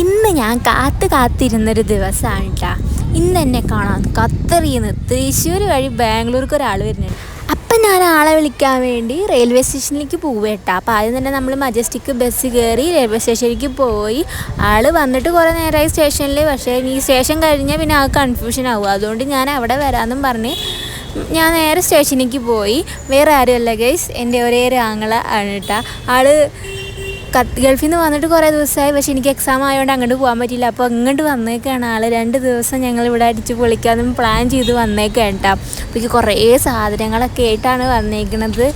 ഇന്ന് ഞാൻ കാത്ത് കാത്തിരുന്നൊരു ദിവസമാണ് കേട്ടോ ഇന്ന് എന്നെ കാണാൻ കത്തറിയുന്നു. തൃശ്ശൂർ വഴി ബാംഗ്ലൂർക്ക് ഒരാൾ വരുന്നുണ്ട്. അപ്പം ഞാൻ ആളെ വിളിക്കാൻ വേണ്ടി റെയിൽവേ സ്റ്റേഷനിലേക്ക് പോവേട്ടാ. അപ്പോൾ ആദ്യം തന്നെ നമ്മൾ മജസ്റ്റിക്ക് ബസ് കയറി റെയിൽവേ സ്റ്റേഷനിലേക്ക് പോയി. ആൾ വന്നിട്ട് കുറേ നേരമായി സ്റ്റേഷനിൽ പക്ഷേ ഈ സ്റ്റേഷൻ കഴിഞ്ഞാൽ പിന്നെ ആ കൺഫ്യൂഷൻ ആവും. അതുകൊണ്ട് ഞാൻ അവിടെ വരാമെന്നും പറഞ്ഞ് ഞാൻ നേരെ സ്റ്റേഷനിലേക്ക് പോയി. വേറെ ആരുമല്ല ഗൈസ്. എന്റെ ഒരേ ഒരു ആങ്ങള ആണ് കേട്ടോ കത്ത് ഗൾഫിൽ നിന്ന് വന്നിട്ട് കുറേ ദിവസമായി. പക്ഷെ എനിക്ക് എക്സാം ആയതുകൊണ്ട് അങ്ങോട്ട് പോകാൻ പറ്റിയില്ല. അപ്പോൾ ഇങ്ങോട്ട് വന്നേക്കാണ്. ആൾ രണ്ട് ദിവസം ഞങ്ങൾ ഇവിടെ അടിച്ച് പൊളിക്കാനും പ്ലാൻ ചെയ്ത് വന്നേക്കാണ് കേട്ടോ അപ്പോൾ എനിക്ക് കുറേ സാധനങ്ങളൊക്കെ ആയിട്ടാണ് വന്നേക്കണത്.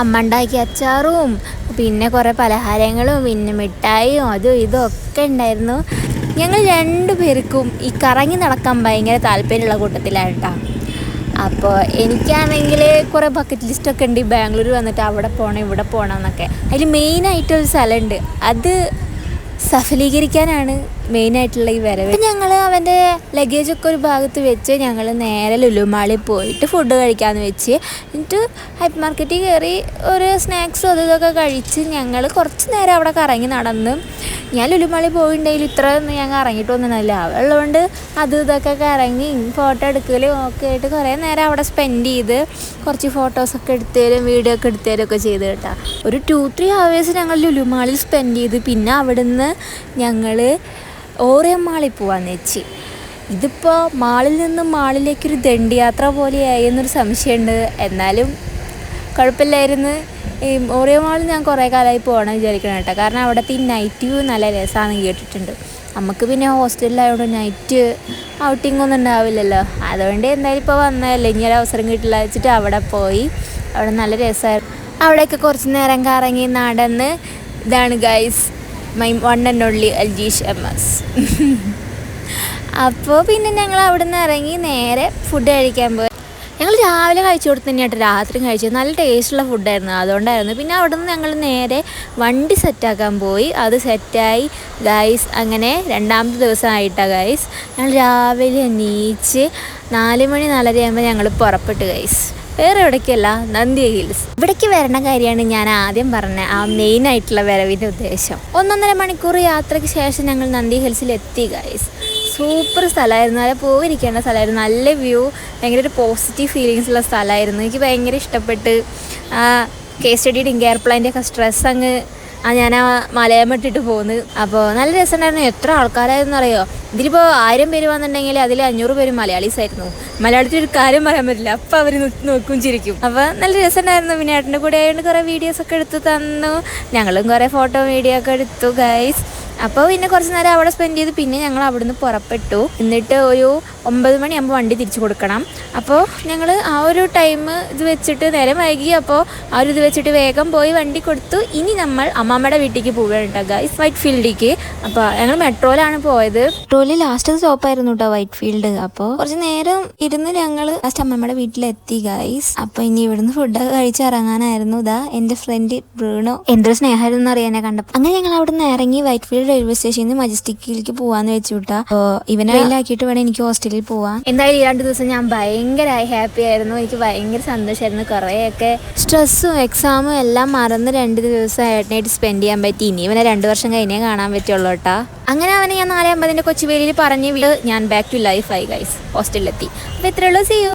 അമ്മ ഉണ്ടാക്കിയ അച്ചാറും പിന്നെ കുറേ പലഹാരങ്ങളും പിന്നെ മിഠായിയും അതും ഇതും ഒക്കെ ഉണ്ടായിരുന്നു. ഞങ്ങൾ രണ്ടു പേർക്കും ഈ കറങ്ങി നടക്കാൻ ഭയങ്കര താല്പര്യമുള്ള കൂട്ടത്തിലാണ് കേട്ടോ അപ്പോൾ എനിക്കാണെങ്കിൽ കുറേ ബക്കറ്റ് ലിസ്റ്റൊക്കെ ഉണ്ട്. ബാംഗ്ലൂർ വന്നിട്ട് അവിടെ പോകണം ഇവിടെ പോകണം എന്നൊക്കെ. അതിൽ മെയിനായിട്ടൊരു സ്ഥലമുണ്ട്. അത് സഫലീകരിക്കാനാണ് മെയിനായിട്ടുള്ള ഈ വരവ്. ഞങ്ങൾ അവന്റെ ലഗേജൊക്കെ ഒരു ഭാഗത്ത് വെച്ച് ഞങ്ങൾ നേരെ ലുലുമാളിൽ പോയിട്ട് ഫുഡ് കഴിക്കാമെന്ന് വെച്ച് എന്നിട്ട് ഹൈപ്പ് മാർക്കറ്റിൽ കയറി ഒരു സ്നാക്സും അതും ഇതൊക്കെ കഴിച്ച് ഞങ്ങൾ കുറച്ച് നേരം അവിടെ കറങ്ങി നടന്ന് ഞാൻ ലുലുമാളി പോയിണ്ടെങ്കിൽ ഇത്ര ഒന്നും ഞാൻ വന്നില്ല അവളുള്ളതുകൊണ്ട് അത് ഇതൊക്കെ കറങ്ങി ഫോട്ടോ എടുക്കലും ഒക്കെ ആയിട്ട് കുറേ നേരം അവിടെ സ്പെൻഡ് ചെയ്ത് കുറച്ച് ഫോട്ടോസൊക്കെ എടുത്തരും വീഡിയോ ഒക്കെ എടുത്തരും ഒക്കെ ചെയ്ത് കേട്ടോ. ഒരു ടു ത്രീ ഹവേഴ്സ് ഞങ്ങൾ ലുലുമാളിൽ സ്പെൻഡ് ചെയ്ത് പിന്നെ അവിടുന്ന് ഞങ്ങൾ ഓറിയം മാളിൽ പോവാന്ന് വെച്ച് ഇതിപ്പോൾ മാളിൽ നിന്നും മാളിലേക്കൊരു ദണ്ഡിയാത്ര പോലെയായി എന്നൊരു സംശയമുണ്ട് എന്നാലും കുഴപ്പമില്ലായിരുന്നു. ഈ ഓറിയോ മാളിൽ ഞാൻ കുറേ കാലമായി പോകണം വിചാരിക്കണം കേട്ടോ. കാരണം അവിടുത്തെ ഈ നൈറ്റ് വ്യൂ നല്ല രസമാണെന്ന് കേട്ടിട്ടുണ്ട്. നമുക്ക് പിന്നെ ഹോസ്റ്റലിലായതുകൊണ്ട് നൈറ്റ് ഔട്ടിംഗ് ഒന്നും ഉണ്ടാവില്ലല്ലോ. അതുകൊണ്ട് എന്തായാലും ഇപ്പോൾ വന്നതല്ലേ. ഇനി ഒരു അവസരം കിട്ടില്ല വെച്ചിട്ട് അവിടെ പോയി. അവിടെ നല്ല രസമായിരുന്നു അവിടെയൊക്കെ കുറച്ച് നേരം കറങ്ങി നടന്ന് ഇതാണ് guys my one and only Aljeesh M S അപ്പോൾ പിന്നെ ഞങ്ങൾ അവിടെ നിന്ന് ഇറങ്ങി നേരെ ഫുഡ് കഴിക്കാൻ പോയി. രാവിലെ കഴിച്ചു കൊടുത്ത് തന്നെയായിട്ട് രാത്രി കഴിച്ചത്. നല്ല ടേസ്റ്റുള്ള ഫുഡായിരുന്നു അതുകൊണ്ടായിരുന്നു. പിന്നെ അവിടെ നിന്ന് ഞങ്ങൾ നേരെ വണ്ടി സെറ്റാക്കാൻ പോയി. അത് സെറ്റായി ഗൈസ് അങ്ങനെ രണ്ടാമത്തെ ദിവസമായിട്ടാണ് ഗൈസ് ഞങ്ങൾ രാവിലെ എണീച്ച് നാല് മണി നാലര ആകുമ്പോൾ ഞങ്ങൾ പുറപ്പെട്ടു ഗൈസ് വേറെ എവിടേക്കല്ല നന്ദി ഹിൽസ്. ഇവിടേക്ക് വരണ കാര്യമാണ് ഞാൻ ആദ്യം പറഞ്ഞ ആ മെയിൻ ആയിട്ടുള്ള വരവിന്റെ ഉദ്ദേശം. ഒന്നൊന്നര മണിക്കൂർ യാത്രയ്ക്ക് ശേഷം ഞങ്ങൾ നന്ദി ഹിൽസിൽ എത്തി ഗൈസ് സൂപ്പർ സ്ഥലമായിരുന്നു. നല്ല പോയിരിക്കേണ്ട സ്ഥലമായിരുന്നു. നല്ല വ്യൂ ഭയങ്കര ഒരു പോസിറ്റീവ് ഫീലിങ്സ് ഉള്ള സ്ഥലമായിരുന്നു. എനിക്ക് ഭയങ്കര ഇഷ്ടപ്പെട്ട് ആ കെ സ്റ്റഡിയുടെ ഡിങ്കെയർ പ്ലാന്റെ ഒക്കെ സ്ട്രെസ് അങ്ങ് ആ ഞാൻ ആ മലയാളം ഇട്ടിട്ട് പോകുന്നത് അപ്പോൾ നല്ല രസമുണ്ടായിരുന്നു. എത്ര ആൾക്കാരായിരുന്നു അറിയോ? ഇതിലിപ്പോൾ ആയിരം പേര് വന്നിട്ടുണ്ടെങ്കിൽ അതിൽ അഞ്ഞൂറ് പേര് മലയാളീസ് ആയിരുന്നു. മലയാളത്തിൽ ഒരു കാര്യം പറയാൻ പറ്റില്ല. അപ്പോൾ അവർ നോക്കും ചിരിക്കും. അപ്പോൾ നല്ല രസമുണ്ടായിരുന്നു. പിന്നെ ഏട്ടന്റെ കൂടെ ആയതുകൊണ്ട് കുറേ വീഡിയോസ് ഒക്കെ എടുത്ത് തന്നു. ഞങ്ങളും കുറേ ഫോട്ടോ വീഡിയോ ഒക്കെ എടുത്തു ഗൈസ് അപ്പോൾ പിന്നെ കുറച്ച് നേരം അവിടെ സ്പെൻഡ് ചെയ്ത് പിന്നെ ഞങ്ങൾ അവിടുന്ന് പുറപ്പെട്ടു. എന്നിട്ട് ഒരു ഒമ്പത് മണിയാകുമ്പോൾ വണ്ടി തിരിച്ചു കൊടുക്കണം. അപ്പോൾ ഞങ്ങൾ ആ ഒരു ടൈം ഇത് വെച്ചിട്ട് നേരം വൈകി. അപ്പോൾ ആ ഒരു ഇത് വെച്ചിട്ട് വേഗം പോയി വണ്ടി കൊടുത്തു. ഇനി നമ്മൾ അമ്മാമ്മയുടെ വീട്ടിലേക്ക് പോവുകയാണ് കേട്ടോ ഗൈസ് വൈറ്റ് ഫീൽഡിലേക്ക് അപ്പോൾ ഞങ്ങൾ മെട്രോയിലാണ് പോയത്. മെട്രോയിൽ ലാസ്റ്റ് സ്റ്റോപ്പായിരുന്നു കേട്ടോ വൈറ്റ് ഫീൽഡ് അപ്പോൾ കുറച്ച് നേരം ഇരുന്ന് ഞങ്ങൾ ലാസ്റ്റ് അമ്മമ്മയുടെ വീട്ടിലെത്തി ഗൈസ് അപ്പോൾ ഇനി ഇവിടുന്ന് ഫുഡൊക്കെ കഴിച്ച് ഇറങ്ങാനായിരുന്നു. ഇതാ എന്റെ ഫ്രണ്ട് ബ്രൂണോ. എന്തൊരു സ്നേഹമായിരുന്നു അറിയാനെ കണ്ടപ്പോൾ അങ്ങനെ ഞങ്ങൾ അവിടുന്ന് ഇറങ്ങി വൈറ്റ് ഫീൽഡ് റെയിൽവേ സ്റ്റേഷനിൽ നിന്ന് മജസ്റ്റിക്കിലേക്ക് പോവാന്ന് വെച്ചു വിട്ടാ ഇവനെ ആക്കിയിട്ട് വേണം എനിക്ക് ഹോസ്റ്റലിൽ പോവാൻ എന്തായാലും ഈ രണ്ട് ദിവസം ഞാൻ ഭയങ്കരമായി ഹാപ്പി ആയിരുന്നു. എനിക്ക് ഭയങ്കര സന്തോഷമായിരുന്നു കുറേയൊക്കെ. സ്ട്രെസ്സും എക്സാമും എല്ലാം മറന്ന് രണ്ട് ദിവസം ഏട്ടനായിട്ട് സ്പെൻഡ് ചെയ്യാൻ പറ്റി. ഇനി ഇവനെ രണ്ട് വർഷം കഴിഞ്ഞേ കാണാൻ പറ്റുള്ളൂ കേട്ടാ അങ്ങനെ അവനെ ഞാൻ നാലേ അമ്പതിന്റെ കൊച്ചുവേലിയിൽ പറഞ്ഞ് ഞാൻ ബാക്ക് ടു ലൈഫ് ആയി ഗൈസ് ഹോസ്റ്റലിലെത്തി അപ്പോൾ ഇത്രയുള്ളൂ സി